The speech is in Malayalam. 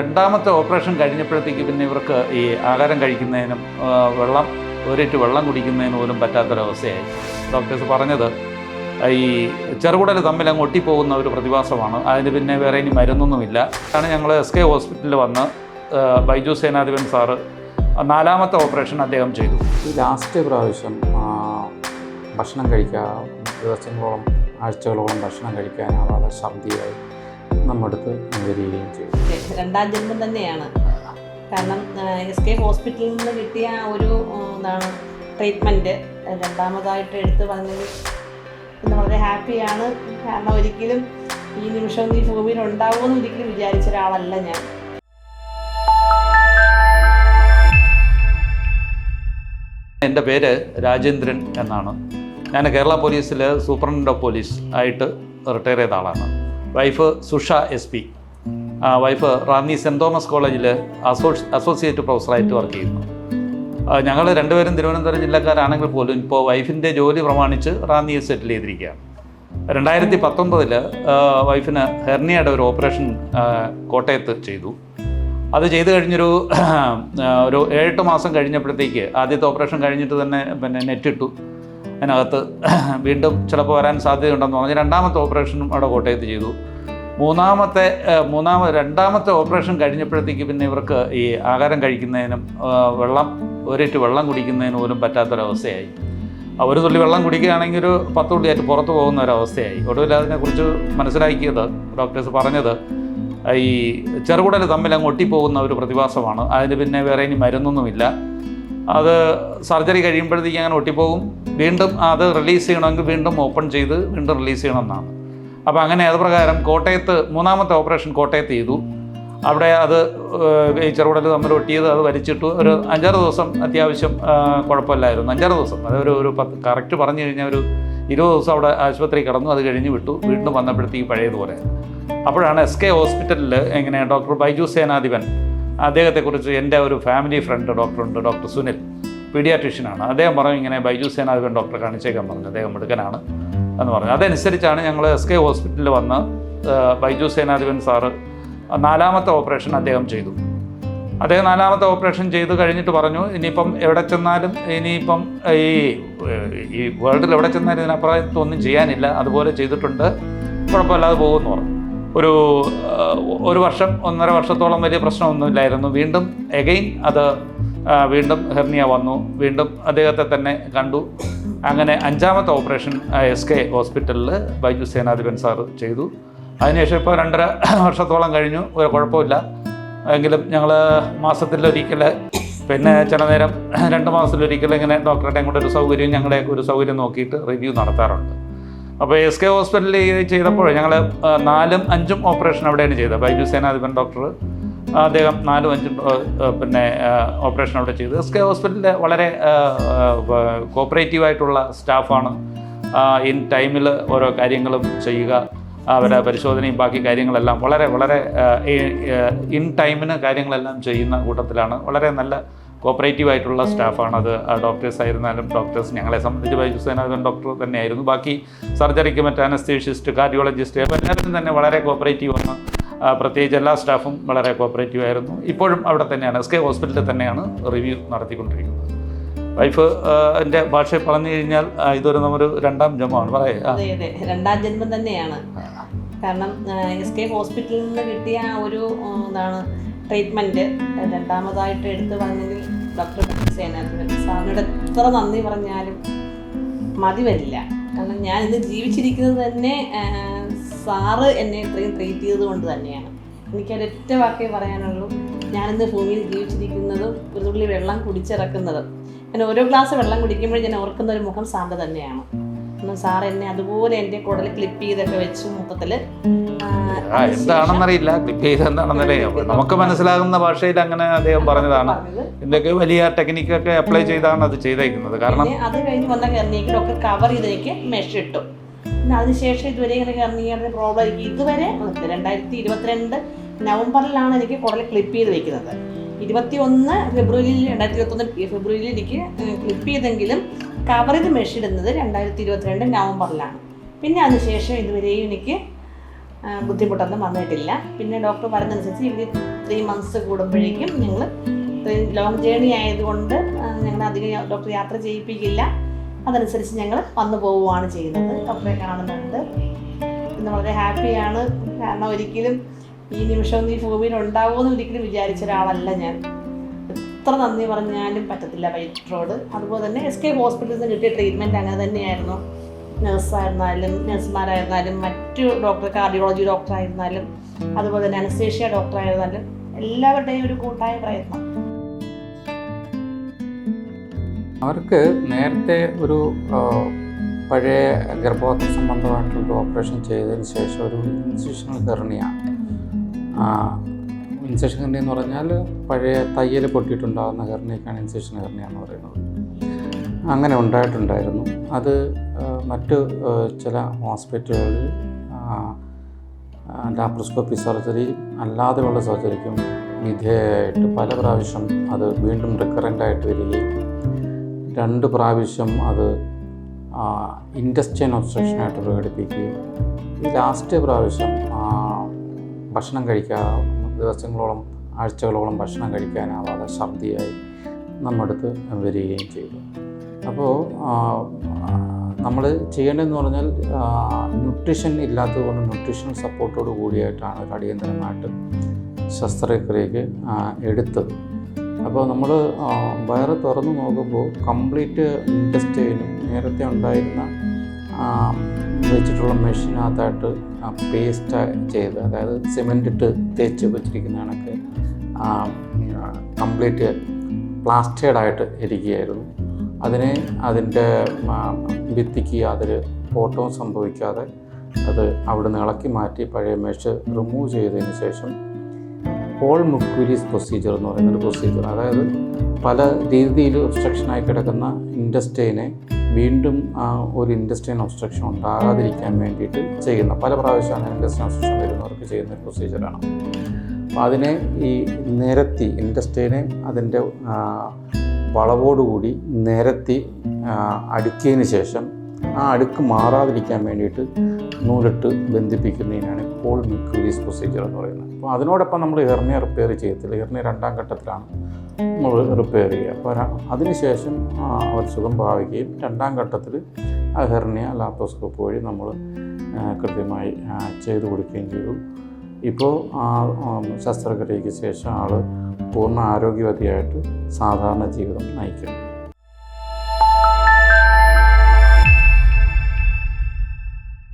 രണ്ടാമത്തെ ഓപ്പറേഷൻ കഴിഞ്ഞപ്പോഴത്തേക്ക് പിന്നെ ഇവർക്ക് ഈ ആഹാരം കഴിക്കുന്നതിനും വെള്ളം ഒരേറ്റ് വെള്ളം കുടിക്കുന്നതിന് പോലും പറ്റാത്തൊരവസ്ഥയായി. ഡോക്ടേഴ്സ് പറഞ്ഞത് ഈ ചെറുകുടൽ തമ്മിൽ അങ്ങ് ഒട്ടിപ്പോകുന്ന ഒരു പ്രതിഭാസമാണ്. അതിന് പിന്നെ വേറെ ഇനി മരുന്നൊന്നുമില്ല. ആണ് ഞങ്ങൾ എസ് കെ ഹോസ്പിറ്റലിൽ വന്ന് ബൈജു സേനാധിപൻ സാറ് നാലാമത്തെ ഓപ്പറേഷൻ അദ്ദേഹം ചെയ്തു. ഈ ലാസ്റ്റ് പ്രാവശ്യം ഭക്ഷണം കഴിക്കാം ദിവസങ്ങളോളം ആഴ്ചകളോളം ഭക്ഷണം കഴിക്കാനാവാതെ ഛർദിയായി. നമ്മടുത്ത് വരികയും ചെയ്തു. രണ്ടാം ജന്മം തന്നെയാണ്. കാരണം എസ് കെ ഹോസ്പിറ്റലിൽ നിന്ന് കിട്ടിയ ആ ഒരു എന്താണ് ട്രീറ്റ്മെന്റ് രണ്ടാമതായിട്ട് എടുത്തു പറഞ്ഞത് ഇന്ന് വളരെ ഹാപ്പിയാണ്. കാരണം ഒരിക്കലും ഈ നിമിഷം ഈ ഭൂമിയിൽ ഉണ്ടാവുമെന്ന് ഒരിക്കലും വിചാരിച്ച ഒരാളല്ല ഞാൻ. എന്റെ പേര് രാജേന്ദ്രൻ എന്നാണ്. ഞാൻ കേരള പോലീസിൽ സൂപ്രണ്ട് ഓഫ് പോലീസ് ആയിട്ട് റിട്ടയർ ചെയ്ത ആളാണ്. Wife Susha S P. Wife Ranni saint Thomas കോളേജിൽ അസോ അസോസിയേറ്റ് പ്രൊഫസറായിട്ട് വർക്ക് ചെയ്യുന്നു. ഞങ്ങൾ രണ്ടുപേരും തിരുവനന്തപുരം ജില്ലക്കാരാണെങ്കിൽ പോലും ഇപ്പോൾ വൈഫിന്റെ ജോലി പ്രമാണിച്ച് റാന്നിയിൽ സെറ്റിൽ ചെയ്തിരിക്കുകയാണ് രണ്ടായിരത്തി പത്തൊമ്പതിൽ വൈഫിന് ഹെർണിയയുടെ ഒരു ഓപ്പറേഷൻ കോട്ടയത്ത് ചെയ്തു. അത് ചെയ്ത് കഴിഞ്ഞൊരു ഒരു ഏഴെട്ട് മാസം കഴിഞ്ഞപ്പോഴത്തേക്ക് ആദ്യത്തെ ഓപ്പറേഷൻ കഴിഞ്ഞിട്ട് തന്നെ പിന്നെ നെറ്റിട്ടു. അതിനകത്ത് വീണ്ടും ചിലപ്പോൾ വരാൻ സാധ്യതയുണ്ടെന്ന് പറഞ്ഞ്. രണ്ടാമത്തെ ഓപ്പറേഷനും അവിടെ കോട്ടയത്ത് ചെയ്തു. മൂന്നാമത്തെ മൂന്നാമ രണ്ടാമത്തെ ഓപ്പറേഷൻ കഴിഞ്ഞപ്പോഴത്തേക്ക് പിന്നെ ഇവർക്ക് ഈ ആഹാരം കഴിക്കുന്നതിനും വെള്ളം ഒരേറ്റ് വെള്ളം കുടിക്കുന്നതിന് പോലും പറ്റാത്തൊരവസ്ഥയായി. ഒരു തുള്ളി വെള്ളം കുടിക്കുകയാണെങ്കിൽ ഒരു പത്ത് തുള്ളിയായിട്ട് പുറത്ത് പോകുന്ന ഒരവസ്ഥയായി ഒടുവിൽ അതിനെക്കുറിച്ച് മനസ്സിലാക്കിയത് ഡോക്ടേഴ്സ് പറഞ്ഞത് ഈ ചെറുകുടൽ തമ്മിൽ അങ്ങ് ഒട്ടിപ്പോകുന്ന ഒരു പ്രതിഭാസമാണ്. അതിന് പിന്നെ വേറെ ഇനി മരുന്നൊന്നുമില്ല. അത് സർജറി കഴിയുമ്പോഴത്തേക്ക് അങ്ങനെ ഒട്ടിപ്പോകും. വീണ്ടും അത് റിലീസ് ചെയ്യണമെങ്കിൽ വീണ്ടും ഓപ്പൺ ചെയ്ത് വീണ്ടും റിലീസ് ചെയ്യണമെന്നാണ് അപ്പോൾ അങ്ങനെ അത് പ്രകാരം കോട്ടയത്ത് മൂന്നാമത്തെ ഓപ്പറേഷൻ കോട്ടയത്ത് ചെയ്തു. അവിടെ അത് ഈ ചെറുകുടൽ തമ്മിൽ ഒട്ടിയത് അത് വലിച്ചിട്ടു. ഒരു അഞ്ചാറ് ദിവസം അത്യാവശ്യം കുഴപ്പമില്ലായിരുന്നു. അഞ്ചാറ് ദിവസം. അതൊരു ഒരു പത്ത് കറക്റ്റ് പറഞ്ഞു കഴിഞ്ഞാൽ ഒരു ഇരുപത് ദിവസം അവിടെ ആശുപത്രി കിടന്നു. അത് കഴിഞ്ഞ് വിട്ടു. വീണ്ടും വന്നപ്പോഴത്തേക്ക് പഴയതുപോലെ അപ്പോഴാണ് എസ് കെ ഹോസ്പിറ്റലിൽ എങ്ങനെ ഡോക്ടർ ബൈജു സേനാധിപൻ അദ്ദേഹത്തെക്കുറിച്ച് എന്റെ ഒരു ഫാമിലി ഫ്രണ്ട് ഡോക്ടറുണ്ട് ഡോക്ടർ സുനിൽ പീഡിയാട്രീഷ്യനാണ്. അദ്ദേഹം പറഞ്ഞു ഇങ്ങനെ ബൈജു സേനാധിപൻ ഡോക്ടറെ കാണിച്ചേക്കാൻ പറഞ്ഞു. അദ്ദേഹം മിടുക്കനാണ്. എന്ന് പറഞ്ഞു. അതനുസരിച്ചാണ് ഞങ്ങൾ എസ് കെ ഹോസ്പിറ്റലിൽ വന്ന് ബൈജു സേനാധിപൻ സാറ് നാലാമത്തെ ഓപ്പറേഷൻ അദ്ദേഹം ചെയ്തു. അദ്ദേഹം നാലാമത്തെ ഓപ്പറേഷൻ ചെയ്ത് കഴിഞ്ഞിട്ട് പറഞ്ഞു ഇനിയിപ്പം എവിടെ ചെന്നാലും ഇനിയിപ്പം ഈ ഈ വേൾഡിൽ എവിടെ ചെന്നാലും ഇതിനപ്പുറത്തൊന്നും ചെയ്യാനില്ല. അതുപോലെ ചെയ്തിട്ടുണ്ട്. കുഴപ്പമില്ലാതെ പോകുമെന്ന് പറഞ്ഞു. ഒരു ഒരു വർഷം ഒന്നര വർഷത്തോളം വലിയ പ്രശ്നമൊന്നുമില്ലായിരുന്നു. വീണ്ടും എഗെയിൻ അത് വീണ്ടും ഹെർണിയ വന്നു. വീണ്ടും അദ്ദേഹത്തെ തന്നെ കണ്ടു. അങ്ങനെ അഞ്ചാമത്തെ ഓപ്പറേഷൻ എസ് കെ ഹോസ്പിറ്റലിൽ ബൈജു സേനാധിപൻ സാർ ചെയ്തു. അതിനുശേഷം ഇപ്പോൾ രണ്ടര വർഷത്തോളം കഴിഞ്ഞു. ഒരു കുഴപ്പമില്ല. എങ്കിലും ഞങ്ങൾ മാസത്തിലൊരിക്കൽ പിന്നെ ചില നേരം രണ്ട് മാസത്തിലൊരിക്കൽ ഇങ്ങനെ ഡോക്ടറുടെയും കൂടെ ഒരു സൗകര്യം ഞങ്ങളുടെ ഒരു സൗകര്യം നോക്കിയിട്ട് റിവ്യൂ നടത്താറുണ്ട്. അപ്പോൾ എസ് കെ ഹോസ്പിറ്റലിൽ ചെയ്തപ്പോൾ ഞങ്ങൾ നാലും അഞ്ചും ഓപ്പറേഷൻ അവിടെയാണ് ചെയ്തത്. ബൈജു സേനാധിപൻ ഡോക്ടർ അദ്ദേഹം നാലും അഞ്ചും പിന്നെ ഓപ്പറേഷൻ അവിടെ ചെയ്തു. എസ് കെ ഹോസ്പിറ്റലിൽ വളരെ കോപ്പറേറ്റീവായിട്ടുള്ള സ്റ്റാഫാണ്. ഇൻ ടൈമിൽ ഓരോ കാര്യങ്ങളും ചെയ്യുക അവരുടെ പരിശോധനയും ബാക്കി കാര്യങ്ങളെല്ലാം വളരെ വളരെ ഇൻ ടൈമിന് കാര്യങ്ങളെല്ലാം ചെയ്യുന്ന കൂട്ടത്തിലാണ്. വളരെ നല്ല കോപ്പറേറ്റീവ് ആയിട്ടുള്ള സ്റ്റാഫാണ് അത്. ഡോക്ടേഴ്സ് ആയിരുന്നാലും ഡോക്ടേഴ്സ് ഞങ്ങളെ സംബന്ധിച്ച് വൈദ്യുസേനാഥൻ ഡോക്ടർ തന്നെയായിരുന്നു. ബാക്കി സർജറിക്ക് മറ്റ് അനസ്തേഷ്യസ്റ്റ് കാർഡിയോളജിസ്റ്റ് എല്ലാവരും തന്നെ വളരെ കോപ്പറേറ്റീവ് ആണ്. പ്രത്യേകിച്ച് എല്ലാ സ്റ്റാഫും വളരെ കോപ്പറേറ്റീവ് ആയിരുന്നു. ഇപ്പോഴും അവിടെ തന്നെയാണ്. എസ് കെ ഹോസ്പിറ്റലിൽ തന്നെയാണ് റിവ്യൂ നടത്തിക്കൊണ്ടിരിക്കുന്നത്. വൈഫ് എന്റെ ഭാഷയിൽ പറഞ്ഞു കഴിഞ്ഞാൽ ഇതൊരു നമ്മുടെ രണ്ടാം ജന്മമാണ്. പറയേ അതെ അതെ. രണ്ടാം ജന്മം തന്നെയാണ്. കാരണം എസ് കെ ഹോസ്പിറ്റലിൽ നിന്ന് കിട്ടിയ ഒരു എന്താണ് ട്രീറ്റ്മെന്റ് രണ്ടാമതായിട്ട് എടുത്തു പറഞ്ഞെങ്കിൽ ഡോക്ടർ സേനാധിപൻ സാറിനോട് എത്ര നന്ദി പറഞ്ഞാലും മതി വരില്ല. കാരണം ഞാൻ ഇന്ന് ജീവിച്ചിരിക്കുന്നത് തന്നെ സാറ് എന്നെ ഇത്രയും ട്രീറ്റ് ചെയ്തത് കൊണ്ട് തന്നെയാണ്. എനിക്കൊരൊറ്റ വാക്കേ പറയാനുള്ളൂ. ഞാനിന്ന് ഭൂമിയിൽ ജീവിച്ചിരിക്കുന്നതും ഒരു തുള്ളി വെള്ളം കുടിച്ചിറക്കുന്നതും. ഞാൻ ഓരോ ഗ്ലാസ് വെള്ളം കുടിക്കുമ്പോഴും ഞാൻ ഓർക്കുന്ന ഒരു മുഖം സാറിന്റെ തന്നെയാണ്. സാർ എന്നെ അതുപോലെ എന്റെ കുടൽ ക്ലിപ്പ് ചെയ്തൊക്കെ വെച്ചു മൊത്തത്തിൽ എന്താണെന്നറിയില്ല. ക്ലിപ്പ് ചെയ്ത് എന്താണെന്നറിയാം നമുക്ക് മനസ്സിലാകുന്ന ഭാഷയിൽ അങ്ങനെ അദ്ദേഹം പറഞ്ഞതാണ്. എന്തൊക്കെ വലിയ ടെക്നിക്കൊക്കെ അപ്ലൈ ചെയ്താണ് അത് ചെയ്തേക്കുന്നത്. കാരണം അത് കഴിഞ്ഞ് വന്ന കർണിക്ക് ഡോക്ടർ കവർ ചെയ്തേക്ക് മെഷ് ഇട്ടു. അതിനുശേഷം ഇതുവരെ ഇങ്ങനെ ഇറങ്ങിയ പ്രോബ്ലം എനിക്ക് ഇതുവരെ. രണ്ടായിരത്തി ഇരുപത്തിരണ്ട് നവംബറിലാണ് എനിക്ക് കുടൽ ക്ലിപ്പ് ചെയ്ത് വെക്കുന്നത്. ഇരുപത്തി ഒന്ന് ഫെബ്രുവരിയിൽ രണ്ടായിരത്തി ഇരുപത്തൊന്ന് ഫെബ്രുവരിയിൽ എനിക്ക് ക്ലിപ്പ് ചെയ്തെങ്കിലും കവർ ചെയ്ത് മെഷ് ഇടുന്നത് രണ്ടായിരത്തി ഇരുപത്തിരണ്ട് നവംബറിലാണ്. പിന്നെ അതിനുശേഷം ഇതുവരെയും എനിക്ക് ബുദ്ധിമുട്ടൊന്നും വന്നിട്ടില്ല. പിന്നെ ഡോക്ടർ പറഞ്ഞതനുസരിച്ച് ഇവർ ത്രീ മന്ത്സ് കൂടുമ്പോഴേക്കും ഞങ്ങൾ ലോങ് ജേണി ആയതുകൊണ്ട് ഞങ്ങൾ അധികം ഡോക്ടർ യാത്ര ചെയ്യിപ്പിക്കില്ല. അതനുസരിച്ച് ഞങ്ങൾ വന്നു പോവുകയാണ് ചെയ്യുന്നത്. അപ്പോഴേ കാണുന്നുണ്ട്. ഇന്ന് വളരെ ഹാപ്പിയാണ്. കാരണം ഒരിക്കലും ഈ നിമിഷം ഈ ഭൂമിയിൽ ഉണ്ടാവുമെന്ന് ഒരിക്കലും വിചാരിച്ച ഒരാളല്ല ഞാൻ. എത്ര നന്ദി പറഞ്ഞാലും പറ്റത്തില്ല വൈറ്ററോട് അതുപോലെ തന്നെ എസ് കെ ഹോസ്പിറ്റലിൽ നിന്ന് കിട്ടിയ ട്രീറ്റ്മെന്റ് അങ്ങനെ തന്നെയായിരുന്നു. നഴ്സായിരുന്നാലും നഴ്സുമാരായിരുന്നാലും മറ്റു ഡോക്ടർ കാർഡിയോളജി ഡോക്ടർ ആയിരുന്നാലും അതുപോലെ തന്നെ അനസ്തേഷ്യ ഡോക്ടർ ആയിരുന്നാലും എല്ലാവരുടെയും ഒരു കൂട്ടായ പ്രയത്നം. അവർക്ക് നേരത്തെ ഒരു പഴയ ഗർഭപാത്ര സംബന്ധമായിട്ടുള്ള ഓപ്പറേഷൻ ചെയ്തതിന് ശേഷം ഒരു ഇൻസിഷണൽ ഹെർണിയ ഇൻസെഷൻ ഹെർണിയ എന്ന് പറഞ്ഞാൽ പഴയ തയ്യൽ പൊട്ടിയിട്ടുണ്ടാകുന്ന ഹെർണിയക്കാണ് ഇൻസെഷൻ ഹെർണിയ എന്ന് പറയുന്നത്. അങ്ങനെ ഉണ്ടായിട്ടുണ്ടായിരുന്നു. അത് മറ്റ് ചില ഹോസ്പിറ്റലുകളിൽ ലാപ്രോസ്കോപ്പി സർജറി അല്ലാതെയുള്ള സർജറിക്കും വിധേയമായിട്ട് പല പ്രാവശ്യം അത് വീണ്ടും റിക്കറന്റായിട്ട് വരികയും രണ്ട് പ്രാവശ്യം അത് ഇൻഡസ്റ്റൈൻ ഒബ്സ്ട്രക്ഷനായിട്ട് പ്രകടിപ്പിക്കുകയും ഈ ലാസ്റ്റ് പ്രാവശ്യം ഭക്ഷണം കഴിക്കാതെ ദിവസങ്ങളോളം ആഴ്ചകളോളം ഭക്ഷണം കഴിക്കാനാവാതെ ഛർദിയായി നമ്മുടെ അടുത്ത് വരികയും ചെയ്തു. അപ്പോൾ നമ്മൾ ചെയ്യേണ്ടതെന്ന് പറഞ്ഞാൽ ന്യൂട്രീഷൻ ഇല്ലാത്തതുകൊണ്ട് ന്യൂട്രീഷൻ സപ്പോർട്ടോട് കൂടിയായിട്ടാണ് ഒരു അടിയന്തരമായിട്ട് ശസ്ത്രക്രിയക്ക് എടുത്തത്. അപ്പോൾ നമ്മൾ വയറ് തുറന്ന് നോക്കുമ്പോൾ കംപ്ലീറ്റ് ഇൻഡസ്ട്രിയിലും നേരത്തെ ഉണ്ടായിരുന്ന വെച്ചിട്ടുള്ള മെഷീനകത്തായിട്ട് പേസ്റ്റ് ചെയ്ത് അതായത് സിമെന്റ് ഇട്ട് തേച്ച് വെച്ചിരിക്കുന്ന കണക്ക് കംപ്ലീറ്റ് പ്ലാസ്റ്റേഡായിട്ട് ഇരിക്കുകയായിരുന്നു. അതിനെ അതിന്റെ ഭിത്തിക്ക് യാതൊരു ഫോട്ടോ സംഭവിക്കാതെ അത് അവിടുന്ന് ഇളക്കി മാറ്റി പഴയ മെഷ് റിമൂവ് ചെയ്തതിന് ശേഷം ഹോൾ മുക്വലീസ് പ്രൊസീജിയർ എന്ന് പറയുന്ന ഒരു പ്രൊസീജിയർ അതായത് പല രീതിയിൽ ഒബ്സ്ട്രക്ഷനായി കിടക്കുന്ന ഇൻഡസ്ട്രീനെ വീണ്ടും ആ ഒരു ഇൻഡസ്റ്റൈൻ ഒബ്സ്ട്രക്ഷൻ ഉണ്ടാകാതിരിക്കാൻ വേണ്ടിയിട്ട് ചെയ്യുന്ന പല പ്രാവശ്യമാണ് ഇൻഡസ്റ്റൈൻ ഒബ്സ്ട്രക്ഷൻ വരുന്നവർക്ക് ചെയ്യുന്ന പ്രൊസീജിയറാണ് അപ്പോൾ അതിനെ ഈ നിരത്തി ഇൻഡസ്ട്രീനെ അതിന്റെ വളവോടുകൂടി നിരത്തി അടുക്കിയതിന് ശേഷം ആ അടുക്ക് മാറാതിരിക്കാൻ വേണ്ടിയിട്ട് നൂലിട്ട് ബന്ധിപ്പിക്കുന്നതിനാണ് ഇപ്പോൾ മിക്യൂരീസ് പ്രൊസീജിയർ എന്ന് പറയുന്നത്. അപ്പോൾ അതിനോടൊപ്പം നമ്മൾ ഹെർണിയ റിപ്പയർ ചെയ്യത്തില്ല. ഹെർണിയ രണ്ടാം ഘട്ടത്തിലാണ് നമ്മൾ റിപ്പയർ ചെയ്യുക. അപ്പോൾ അതിനുശേഷം അവർ സുഖം ഭാവിക്കുകയും രണ്ടാം ഘട്ടത്തിൽ ആ ഹെർണിയ ലാപ്രോസ്കോപ്പ് വഴി നമ്മൾ കൃത്യമായി ചെയ്തു കൊടുക്കുകയും ചെയ്തു. ഇപ്പോൾ ആ, ശസ്ത്രക്രിയയ്ക്ക് ശേഷം ആൾ പൂർണ ആരോഗ്യവതിയായിട്ട് സാധാരണ ജീവിതം നയിക്കുന്നു.